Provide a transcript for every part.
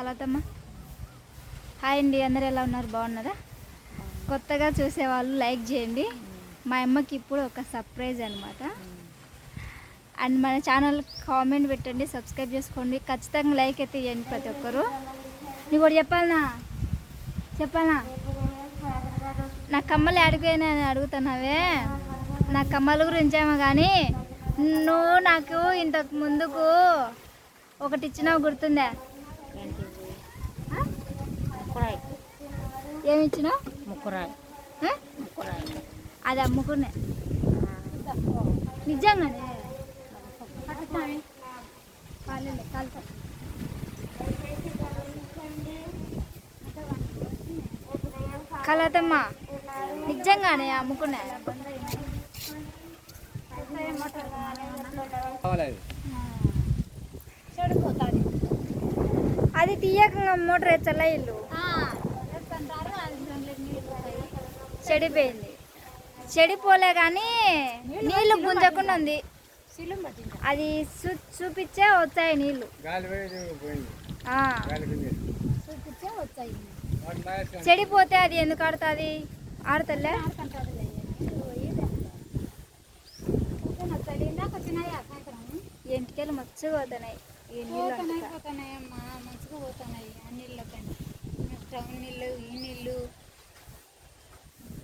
కలవతమ్మ hi అండి అందరు ఎలా ఉన్నారు? బాగున్నారా? కొత్తగా చూసేవాళ్ళు లైక్ చేయండి. మా అమ్మకి ఇప్పుడు ఒక సర్ప్రైజ్ అనమాట అండ్ మన ఛానల్ కామెంట్ పెట్టండి సబ్స్క్రైబ్ చేసుకోండి. ఖచ్చితంగా లైక్ అయితే ఇవ్వండి ప్రతి ఒక్కరు. నీకు కూడా చెప్పాలనా? చెప్పాలనా? నా కమ్మలు అడిగిపోయినా అని అడుగుతున్నావే. నా కమ్మల గురించి ఏమో కానీ నువ్వు నాకు ఇంతకు ముందుకు ఒకటి ఇచ్చినావు గుర్తుందా? ముక్కురాయి. ఏమి ఇచ్చినావు ముక్కురాయి? ముక్కురాయి. అది అమ్ముకునే. నిజంగానే కాలేలే, కాలుతా. కలతమ్మ. నిజంగానే అమ్ముకున్నా అది. తీయక మోటార్ ఎచ్చలా ఇల్లు? చెడిపోయింది. చెడిపోలే కానీ నీళ్ళు గుంజకుండా ఉంది. అది చూ చూపించే వచ్చాయి నీళ్ళు చెడిపోతే అది ఎందుకు ఆడుతుంది? ఆడతలే? ఎంటికెళ్ళి మచ్చగా పోతున్నాయి. ఈ నీళ్ళు అంటుతా. పోతున్నాయమ్మా మంచిగా పోతున్నాయి. ఆ నీళ్ళకని టౌన్ నీళ్ళు ఈ నీళ్ళు.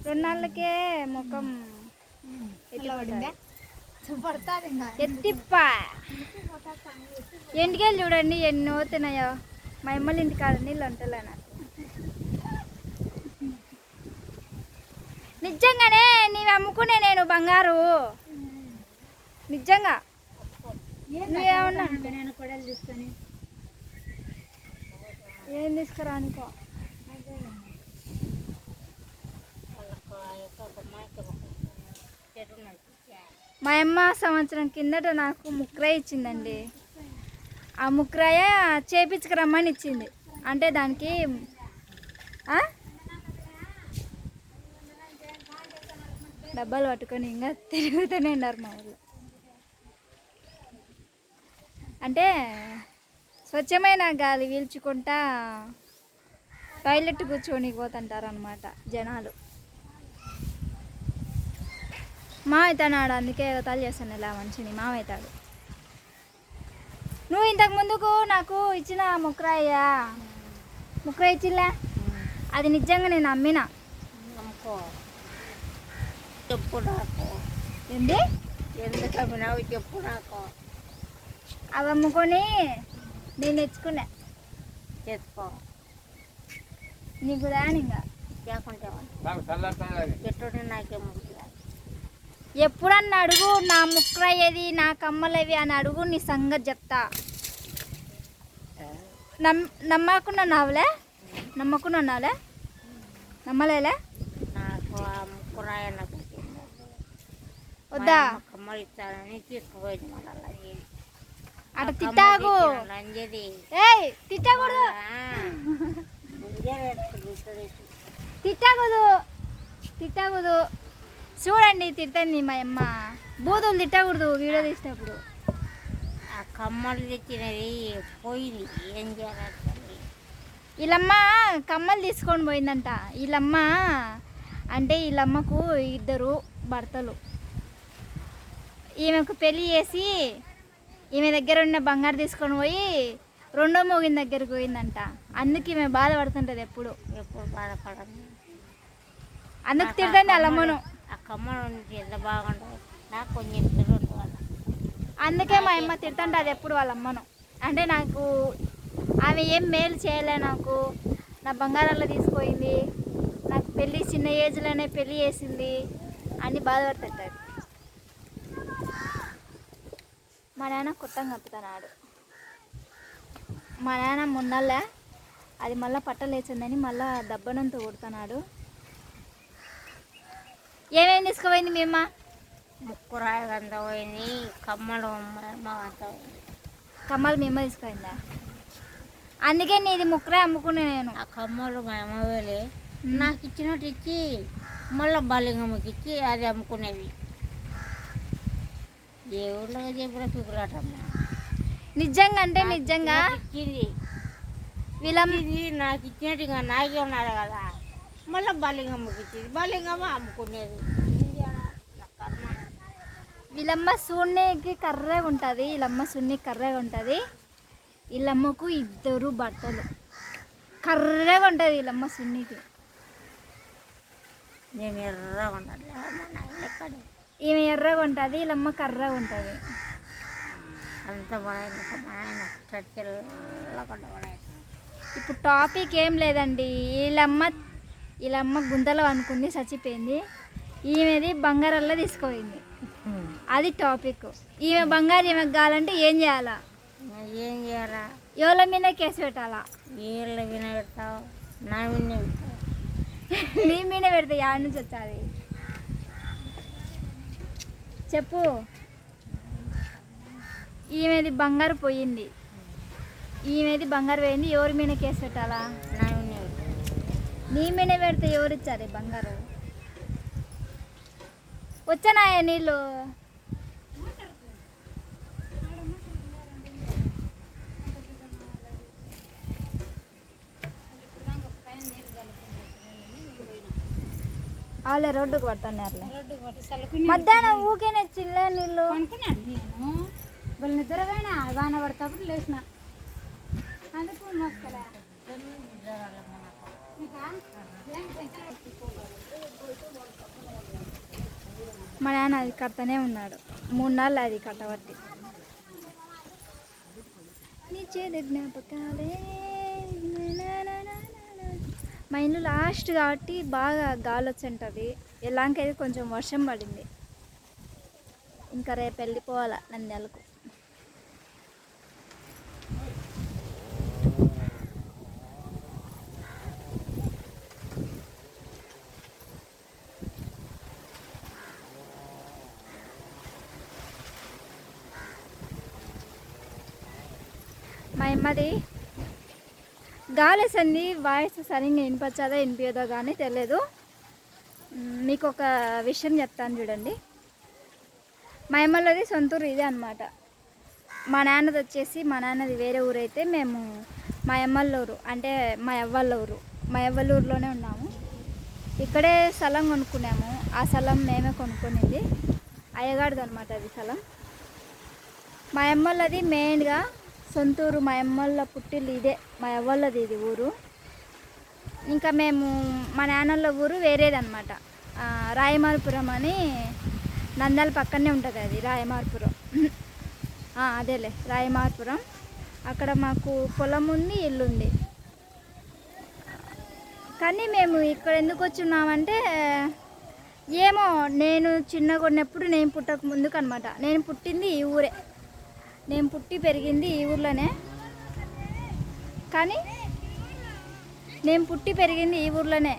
రెండు నాళ్ళకే ముఖం ఎట్లా పడిందా ఎత్తిప్పా. ఎంటికెళ్ళి చూడండి ఎన్ని పోతున్నాయో మా అమ్మల ఇంటి కాడ నీళ్ళు అంటలే నాకు. నిజంగానే నీవు అమ్ముకునే నేను బంగారు. నిజంగా. నువ్వేమన్నా ఏం తీసుకురా అనుకో. మా అమ్మ సంవత్సరం కిందట నాకు ముక్రాయ ఇచ్చిందండి. ఆ ముక్రాయ చేపించుకురమ్మని ఇచ్చింది. అంటే దానికి డబ్బాలు పట్టుకొని ఇంకా తిరుగుతూనే ఉన్నారు మా ఊళ్ళో అంటే స్వచ్ఛమైన గాలి పీల్చుకుంటా టాయిలెట్ కూర్చొని పోతుంటారు అనమాట జనాలు. మావైతాడు అందుకే ఎగతాలు చేస్తాను ఇలా మనిషిని మావైతాడు. నువ్వు ఇంతకు ముందుకు నాకు ఇచ్చిన ముక్రాయ్యా? ముక్రాయ ఇచ్చిలే అది నిజంగా నేను అమ్మిన చెప్పు నాకు. ఎందుకు అమ్మినావు చెప్పు నాకు. అవి అమ్ముకొని నేను తెచ్చుకున్నా. చేసుకో నీకు రాని ఇంకా లేకుంటే నాకు చల్లారుతుంది అది ఎట్టు నాకేం ముఖ్యం ఎప్పుడన్నా అడుగు నా ముక్రయ్యేది నా కమ్మలేవి అని అడుగు నీ సంగతి చెప్తా. నమ్ నమ్మకుండా నావులే నమ్మకుండా ఉన్నావులే? నమ్మలేలే? వద్దా? కమ్మలు ఇస్తానని తీసుకుపోయింది తిట్టాగు. లంజది ఏయ్ తిట్టకూడదు. తిట్టకూడదు. తిట్టకూడదు. చూడండి తిట్టండి మా అమ్మ. బూతులు తిట్టకూడదు వీడియో తీసినప్పుడు ఆ కమ్మలు తెచ్చినది పోయింది. ఏం చేయాలి వీళ్ళమ్మ కమ్మలు తీసుకొని పోయిందంట. వీళ్ళమ్మ అంటే వీళ్ళమ్మకు ఇద్దరు భర్తలు. ఈమెకు పెళ్ళి చేసి ఈమె దగ్గర ఉన్న బంగారు తీసుకొని పోయి రెండో మోగిన దగ్గరికి పోయిందంట. అందుకు ఈమె బాధపడుతుంటది ఎప్పుడు. ఎప్పుడు బాధపడదు అందుకు తిడుతుంది వాళ్ళమ్మను. ఆ కమ్మలు ఎంత బాగుంటుంది నాకు కొంచెం ఇద్దరు ఉండాలి. అందుకే మా అమ్మ తిడుతుంటది ఎప్పుడు వాళ్ళ అమ్మను. అంటే నాకు ఆమె ఏం మేలు చేయలే నాకు. నా బంగారాల్లో తీసుకుపోయింది నాకు పెళ్ళి చిన్న ఏజ్లోనే పెళ్ళి చేసింది అని బాధపడుతుంటాడు మా నాన్న కొత్తగా కప్పుతున్నాడు. మా నాన్న మొన్నలే అది మళ్ళీ పట్టలేచిందని మళ్ళీ దబ్బనంతో కొడుతున్నాడు. ఏమేమి తీసుకుపోయింది మీ అమ్మ? ముక్కురాయి అంత పోయింది కమ్మలు అంత కమ్మలు మీ అమ్మ తీసుకుపోయిందా? అందుకే నీది ముక్కరే అమ్ముకునే నేను. ఆ కమ్మలు మా అమ్మవేలే నాకు ఇచ్చినట్టు ఇచ్చి మళ్ళీ బలింగమ్మకి ఇచ్చి అది అమ్ముకునేవి దేవుళ్ళ చెప్పిన పిగులాటమ్మా. నిజంగా అంటే నిజంగా? ఇచ్చింది. వీళ్ళమ్మ ఇది నాకు ఇచ్చినట్టుగా నాకే ఉన్నారు కదా. మళ్ళీ బలింగమ్మకి ఇచ్చింది బలింగమ్మ అమ్ముకునేది. వీళ్ళమ్మ సున్నికి కర్రగా ఉంటుంది. వీళ్ళమ్మ సున్ని కర్రగా ఉంటుంది. వీళ్ళమ్మకు ఇద్దరు బట్టలు. కర్రగా ఉంటుంది వీళ్ళమ్మ సున్నికి నేను ఎర్రగా ఎక్కడ ఈమె ఎర్రగా ఉంటుంది వీళ్ళమ్మ కర్రగా ఉంటుంది. అంత ఇప్పుడు టాపిక్ ఏం లేదండి. వీళ్ళమ్మ వీళ్ళమ్మ గుంతలో అనుకుంది చచ్చిపోయింది. ఈమెది బంగారల్లో తీసుకుపోయింది. అది టాపిక్ ఈమె బంగారు ఈమెకు కావాలంటే ఏం చేయాలా? ఏం చేయాలా? ఎవరి మీద కేసు పెట్టాలా? వీళ్ళ విన పెడతావు నా పెడతావు నీ మీద పెడితే యాడ్ నుంచి వచ్చాది? చెప్పు. ఈమెది బంగారు పోయింది. ఈమెది బంగారు పోయింది ఎవరి మీద కేసు పెట్టాలా? నీ పెడితే ఎవరిచ్చారు బంగారు? వచ్చానాయా నీళ్ళు? వాళ్ళే రోడ్డుకు పడుతున్నారు మధ్యాహ్నం ఊకేనే చిల్లే నీళ్ళు. అనుకున్నాను నేను. వాళ్ళు నిద్రపోయినా వాన పడతాప్పుడు లేచిన. అందుకు మస్తలే మా నాన్న అది కడతానే ఉన్నాడు. మూడు నాళ్ళు అది కట్టబట్టి. నీ జ్ఞాపకాలే. మా ఇల్లు లాస్ట్ కాబట్టి బాగా గాలి వచ్చి ఎలాంకైతే కొంచెం వర్షం పడింది. ఇంకా రేపు వెళ్ళిపోవాలా నంద్యాలకు. మా గాలేసంది వాయిస్ సరిగ్గా వినిపించదో వినిపించదో కానీ తెలియదు మీకు ఒక విషయం చెప్తాను చూడండి. మా అమ్మలది సొంతూరు ఇదే అనమాట మా నాన్నది వచ్చేసి మా నాన్నది వేరే ఊరైతే మేము మా ఎమ్మల్లూరు ఊరు అంటే మా అవ్వళ్ళ ఊరు మా అవ్వల ఉన్నాము. ఇక్కడే స్థలం కొనుక్కున్నాము. ఆ స్థలం మేమే కొనుక్కునేది. అయ్యగాడిది అనమాట అది స్థలం. మా అమ్మలది మెయిన్గా సొంతూరు మా అమ్మళ్ళ పుట్టిల్లు ఇదే మా అవ్వళ్ళది ఇది ఊరు. ఇంకా మేము మా నాన్నల ఊరు వేరేదనమాట ఆ, రాయమార్పురం అని నందాల పక్కనే ఉంటుంది అది రాయమార్పురం. అదేలే రాయమార్పురం. అక్కడ మాకు పొలం ఉంది ఇల్లుంది కానీ మేము ఇక్కడ ఎందుకు వచ్చున్నామంటే ఏమో నేను చిన్నగా ఉన్నప్పుడు నేను పుట్టక ముందుకు అనమాట నేను పుట్టింది ఈ ఊరే. నేను పుట్టి పెరిగింది ఈ ఊర్లోనే. కానీ నేను పుట్టి పెరిగింది ఈ ఊర్లోనే.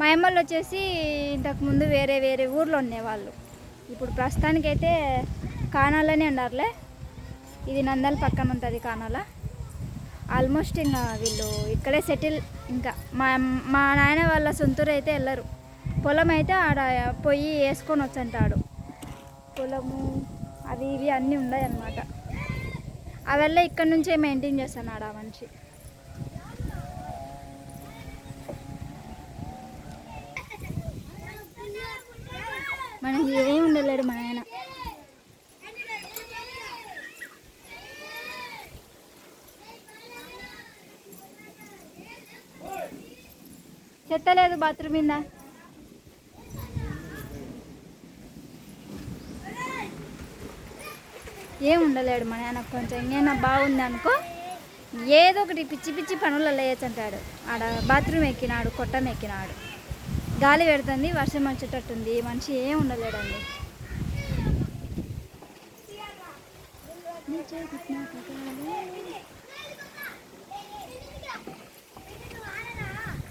మా అమ్మలు వచ్చేసి ఇంతకుముందు వేరే వేరే ఊర్లో ఉండేవాళ్ళు. ఇప్పుడు ప్రస్తుతానికైతే కానాలనే ఉన్నారులే. ఇది నందల పక్కన ఉంటుంది కానాల. ఆల్మోస్ట్ ఇంకా వీళ్ళు ఇక్కడే సెటిల్ ఇంకా మా మా నాయన వాళ్ళ సొంతూరు అయితే వెళ్ళరు. పొలం అయితే ఆడ పొయ్యి వేసుకొని వచ్చంటాడు పొలము అవి ఇవి అన్నీ ఉన్నాయి అన్నమాట అవల్ల ఇక్కడ నుంచే మెయింటైన్ చేస్తున్నాడు ఆ మనిషి మనకి ఏమి ఉండలేడు మన ఆయన చెత్త లేదు బాత్రూమ్ మీద. ఏం ఉండలేడు మన ఆయన కొంచెం నేను బాగుంది అనుకో ఏదో ఒకటి పిచ్చి పిచ్చి పనులలో వేయచ్చు అంటాడు ఆడ బాత్రూమ్ ఎక్కినాడు కొట్టం ఎక్కినాడు. గాలి పెడుతుంది వర్షం వచ్చేటట్టుంది. మనిషి ఏం ఉండలేడండి.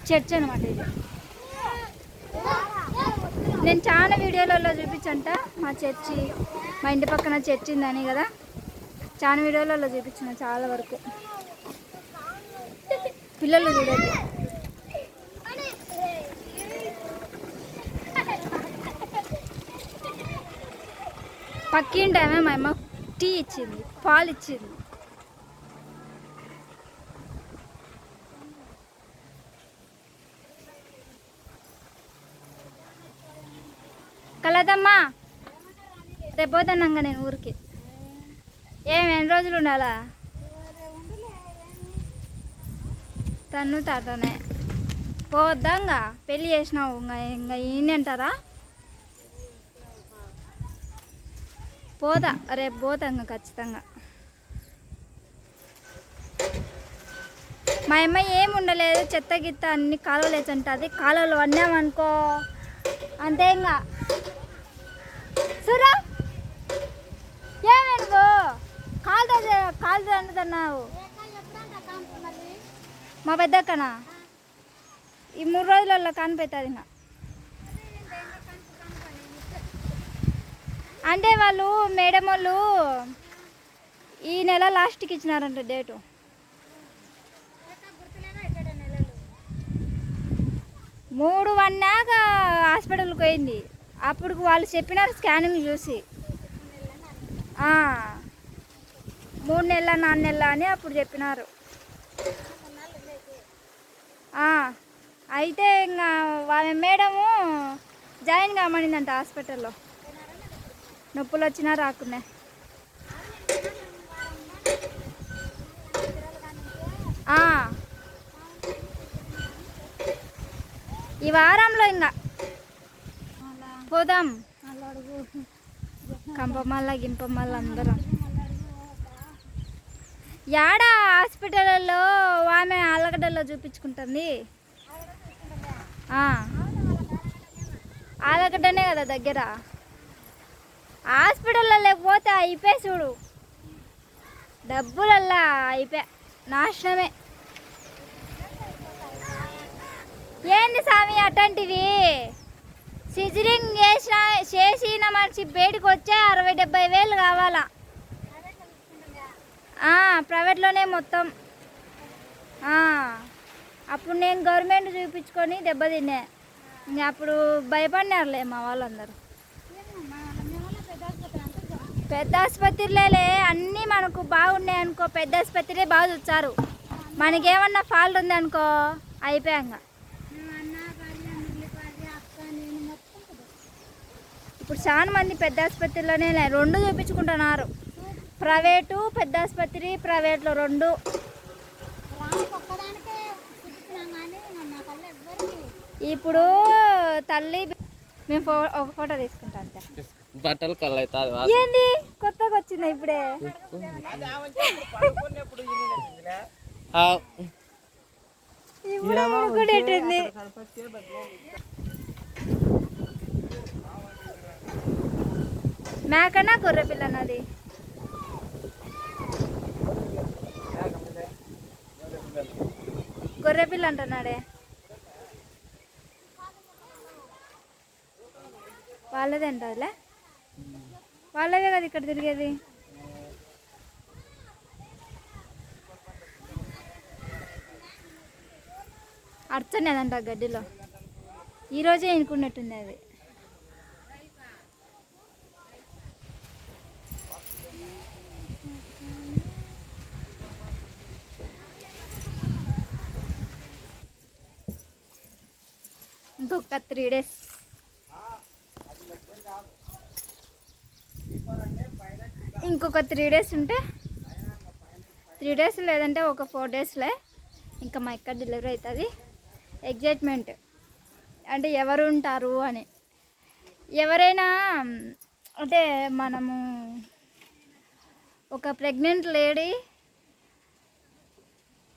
చర్చ్ అనమాట ఇది. నేను చాలా వీడియోలలో చూపించంట మా చర్చి. మా ఇంటి పక్కన చర్చ్ ఉందని కదా. చాలా వీడియోలలో చూపించిన చాలా వరకు. పిల్లలు చూడండి. పక్కింటామే మా అమ్మ టీ ఇచ్చింది పాలు ఇచ్చింది. కలదమ్మా. రేపు పోతానంగా నేను ఊరికి. ఏం ఎన్ని రోజులు ఉండాలా? తను తాటనే పోద్దాంగా పెళ్ళి చేసినావు ఇంకా ఇంకా ఈయనంటారా పోదా రేపు పోతా ఇంకా ఖచ్చితంగా. మా అమ్మ ఏం ఉండలేదు చెత్త గిత్త అన్ని కాలువలు వేసంటుంది కాలువలు వండామనుకో అంతే ఇంకా అంటున్నావు మా పెద్దక్కనా? ఈ మూడు రోజులలో కనిపెట్టాది నా అంటే వాళ్ళు మేడం వాళ్ళు ఈ నెల లాస్ట్కి ఇచ్చినారంట డేటు. మూడు వన్నాక హాస్పిటల్కి పోయింది. అప్పుడు వాళ్ళు చెప్పినారు స్కానింగ్ చూసి. ఆ, మూడు నెలల నాలుగు నెలల అని అప్పుడు చెప్పినారు. అయితే ఇంకా వాళ్ళ మేడము జాయిన్ కామనిందంట హాస్పిటల్లో. నొప్పులు వచ్చినా రాకున్నా. ఆ. ఈ వారంలో ఇంకా పోదాం. కంపమల్ల గింపమల్ల అందరం. యాడ హాస్పిటల్లో ఆమె ఆలగడ్డలో చూపించుకుంటుంది? ఆలగడ్డనే కదా దగ్గర. హాస్పిటల్లో లేకపోతే అయిపోయి చూడు. డబ్బులల్లా అయిపోయా. నాశనమే. ఏంది స్వామి అటువంటివి సిజరింగ్ చేసిన చేసిన మనిషి బయటకు వచ్చే అరవై డెబ్బై వేలు కావాలా? ప్రైవేట్లోనే మొత్తం. అప్పుడు నేను గవర్నమెంట్ చూపించుకొని దెబ్బతిన్నా ఇంకా అప్పుడు భయపడినారులే మా వాళ్ళందరూ. పెద్ద ఆసుపత్రిలోలే అన్నీ మనకు బాగున్నాయి అనుకో పెద్ద ఆసుపత్రి బాగా చూచారు మనకేమన్నా ఫాల్ట్ ఉందనుకో అయిపోయాక ఇప్పుడు చాలా మంది పెద్ద ఆసుపత్రిలోనే రెండు చూపించుకుంటున్నారు. ప్రైవేటు పెద్ద ఆసుపత్రి ప్రైవేట్లో రెండు. ఇప్పుడు తల్లి మేము ఒక ఫోటో తీసుకుంటాం అంతే. బట్టలు కళ్ళు అవుతుంది ఏంది? కొత్తగా వచ్చిందా ఇప్పుడే? ఇప్పుడే ఊరుకునేటుంది మేకనా గొర్రె పిల్ల గొర్రె పిల్ల అంటున్నాడే వాళ్ళదే అంటదిలే వాళ్ళదే కదా ఇక్కడ తిరిగేది? అర్చనేదంట గడ్డిలో. ఈరోజే ఎన్నుకున్నట్టుంది అది ఇంకొక త్రీ డేస్. ఇంకొక త్రీ డేస్ ఉంటే త్రీ డేస్ లేదంటే ఒక ఫోర్ డేస్లే ఇంకా మా ఇక్కడ డెలివరీ అవుతుంది ఎగ్జైట్మెంట్ అంటే ఎవరు ఉంటారు అని. ఎవరైనా అంటే మనము ఒక ప్రెగ్నెంట్ లేడీ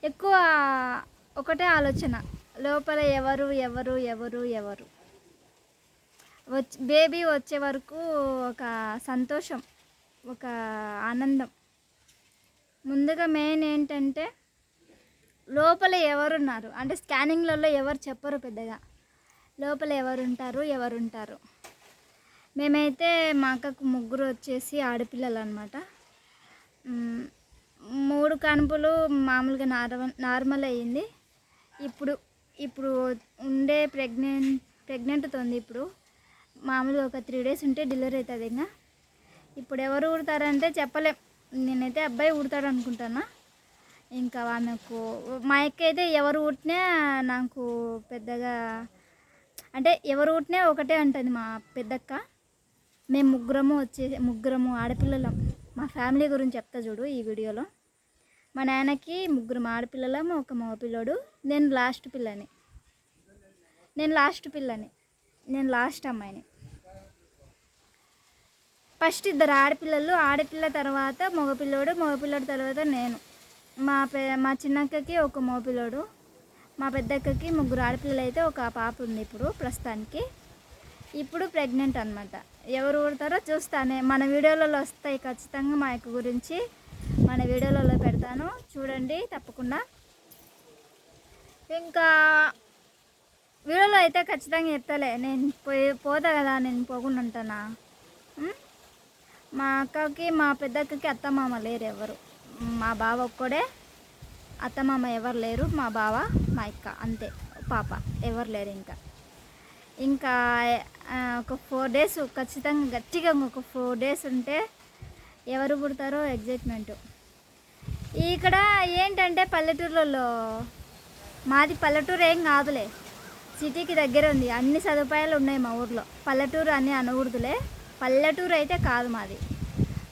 ఎక్కువ ఒకటే ఆలోచన. లోపల ఎవరు ఎవరు ఎవరు ఎవరు. వచ్చి బేబీ వచ్చే వరకు ఒక సంతోషం ఒక ఆనందం. ముందుగా మెయిన్ ఏంటంటే లోపల ఎవరున్నారు? అంటే స్కానింగ్లలో ఎవరు చెప్పరు పెద్దగా. లోపల ఎవరు ఉంటారు మేమైతే మా అక్కకు ముగ్గురు వచ్చేసి ఆడపిల్లలు అనమాట మూడు కనుపులు మామూలుగా నార్మల్ నార్మల్ అయ్యింది ఇప్పుడు ఇప్పుడు ఉండే ప్రెగ్నెంట్ ప్రెగ్నెంట్తో ఉంది ఇప్పుడు. మామూలుగా ఒక త్రీ డేస్ ఉంటే డెలివరీ అవుతుంది ఇంకా. ఇప్పుడు ఎవరు ఊడతారంటే చెప్పలేం. నేనైతే అబ్బాయి ఊడతాడు అనుకుంటానా ఇంకా ఆమెకు మా అయితే ఎవరు ఊటినా నాకు పెద్దగా అంటే ఎవరు ఊటినా ఒకటే అంటుంది మా పెద్దక్క. మేము ముగ్గురము వచ్చే ముగ్గురము ఆడపిల్లలం. మా ఫ్యామిలీ గురించి చెప్తా చూడు ఈ వీడియోలో. మా నాన్నకి ముగ్గురు ఆడపిల్లలం ఒక మగపిల్లడు నేను లాస్ట్ పిల్లని. నేను లాస్ట్ పిల్లని. నేను లాస్ట్ అమ్మాయిని. ఫస్ట్ ఇద్దరు ఆడపిల్లలు ఆడపిల్ల తర్వాత మగపిల్లోడు మగపిల్లడి తర్వాత నేను. మా పె మా చిన్నక్కకి ఒక మగపిల్లోడు మా పెద్దక్కకి ముగ్గురు ఆడపిల్లలు అయితే ఒక పాప ఉంది ఇప్పుడు ప్రస్తుతానికి. ఇప్పుడు ప్రెగ్నెంట్ అనమాట ఎవరు ఊడతారో చూస్తానే. మన వీడియోలలో వస్తాయి ఖచ్చితంగా మా యొక్క గురించి. మన వీడియోలలో పెడతాను. చూడండి తప్పకుండా. ఇంకా వీడియోలో అయితే ఖచ్చితంగా ఎత్తలే నేను పోయి పోతా కదా నేను పోకుండా ఉంటానా? మా అక్కకి మా పెద్దక్కకి అత్తమామ లేరు ఎవరు. మా బావ ఒక్కడే. అత్తమామ ఎవరు లేరు. మా బావ మా అక్క అంతే. పాప ఎవరు లేరు ఇంకా. ఇంకా ఒక ఫోర్ డేస్ ఖచ్చితంగా గట్టిగా ఒక ఫోర్ డేస్ ఉంటే ఎవరు పుడతారో ఎగ్జైట్మెంట్ ఇక్కడ ఏంటంటే పల్లెటూర్లలో మాది పల్లెటూరు ఏం కాదులే. సిటీకి దగ్గర ఉంది. అన్ని సదుపాయాలు ఉన్నాయి మా ఊర్లో. పల్లెటూరు అని అనకూడదులే. పల్లెటూరు అయితే కాదు మాది.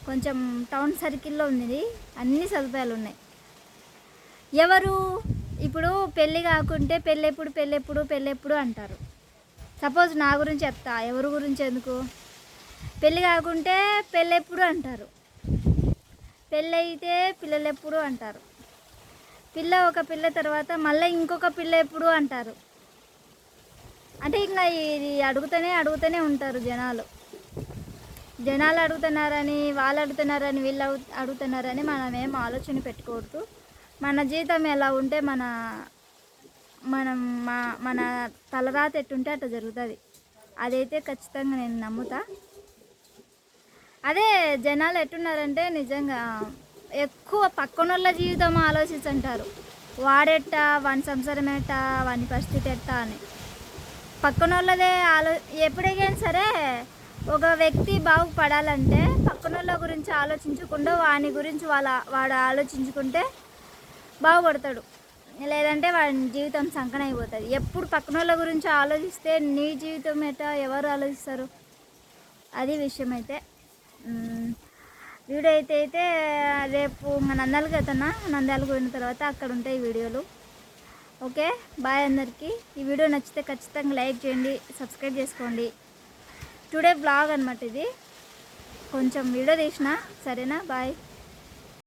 కొంచెం టౌన్ సర్కిల్లో ఉంది. అన్ని సదుపాయాలు ఉన్నాయి. ఎవరు? ఇప్పుడు పెళ్ళి కాకుంటే పెళ్ళెప్పుడు పెళ్ళెప్పుడు పెళ్ళెప్పుడు అంటారు. సపోజ్ నా గురించి చెప్తా. ఎవరి గురించి ఎందుకు? పెళ్ళి కాకుంటే పెళ్ళెప్పుడు అంటారు. పెళ్ళైతే పిల్లలు ఎప్పుడు అంటారు. పిల్ల ఒక పిల్ల తర్వాత మళ్ళీ ఇంకొక పిల్ల ఎప్పుడు అంటారు. అంటే ఇంకా ఇది అడుగుతూనే అడుగుతూనే ఉంటారు జనాలు. జనాలు అడుగుతున్నారని వాళ్ళు అడుగుతున్నారని వీళ్ళు అడుగుతున్నారని మనం ఏం ఆలోచన పెట్టుకోవద్దు. మన జీవితం ఎలా ఉంటే మన మనం మా మన తలరాత ఎట్టుంటే అట్లా జరుగుతుంది. అదైతే ఖచ్చితంగా నేను నమ్ముతా. అదే జనాలు ఎట్టున్నారంటే నిజంగా ఎక్కువ పక్కనోళ్ళ జీవితం ఆలోచించంటారు. వాడెట్ట వాని సంసారం ఎట్ట వాని పరిస్థితి ఎట్ట అని. పక్కనోళ్ళదే ఆలో ఎప్పుడైనా సరే ఒక వ్యక్తి బాగుపడాలంటే పక్కనోళ్ళ గురించి ఆలోచించకుండా వాని గురించి వాళ్ళ వాడు ఆలోచించుకుంటే బాగుపడతాడు. లేదంటే వాడి జీవితం సంకన అయిపోతుంది ఎప్పుడు పక్కనోళ్ళ గురించి ఆలోచిస్తే నీ జీవితం ఎట్టా ఎవరు ఆలోచిస్తారు? అది విషయం అయితే వీడియో అయితే అయితే రేపు మా నంద్యాలకు వెళ్తున్నా. నంద్యాలకు పోయిన తర్వాత అక్కడ ఉంటాయి వీడియోలు. ఓకే? బాయ్ అందరికీ. ఈ వీడియో నచ్చితే ఖచ్చితంగా లైక్ చేయండి సబ్స్క్రైబ్ చేసుకోండి. టుడే బ్లాగ్ అనమాట ఇది. కొంచెం వీడియో తీసిన సరేనా? బాయ్.